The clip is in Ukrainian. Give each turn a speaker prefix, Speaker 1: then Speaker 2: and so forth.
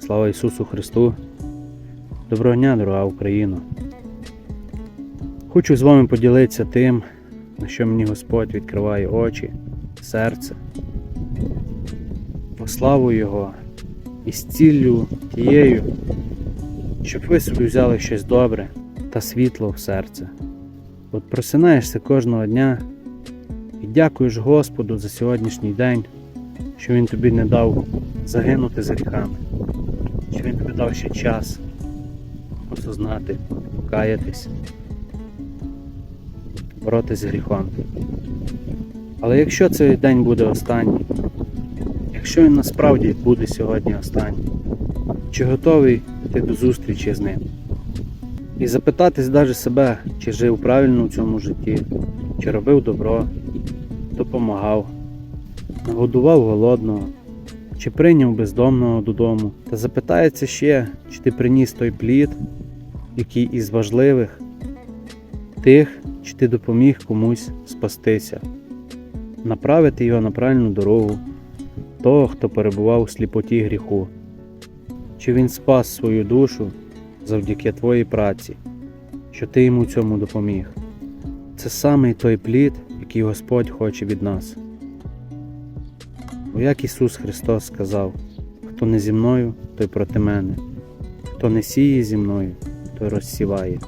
Speaker 1: Слава Ісусу Христу! Доброго дня, дорога Україна! Хочу з вами поділитися тим, на що мені Господь відкриває очі, серце, славу Його і з ціллю тією, щоб ви собі взяли щось добре та світло в серце. От просинаєшся кожного дня і дякуєш Господу за сьогоднішній день, що Він тобі не дав загинути за гріхами, що Він тобі дав ще час осознати, покаятись, боротись з гріхом. Але якщо цей день буде останній, якщо він насправді буде сьогодні останній, чи готовий ти до зустрічі з ним? І запитатись навіть себе, чи жив правильно у цьому житті, чи робив добро, допомагав, нагодував голодного, чи прийняв бездомного додому, та запитається ще, чи ти приніс той плід, який із важливих, тих, чи ти допоміг комусь спастися, направити його на правильну дорогу, того, хто перебував у сліпоті гріху, чи він спас свою душу завдяки твоїй праці, що ти йому цьому допоміг. Це саме той плід, який Господь хоче від нас. Бо як Ісус Христос сказав, хто не зі мною, той проти мене, хто не сіє зі мною, той розсіває.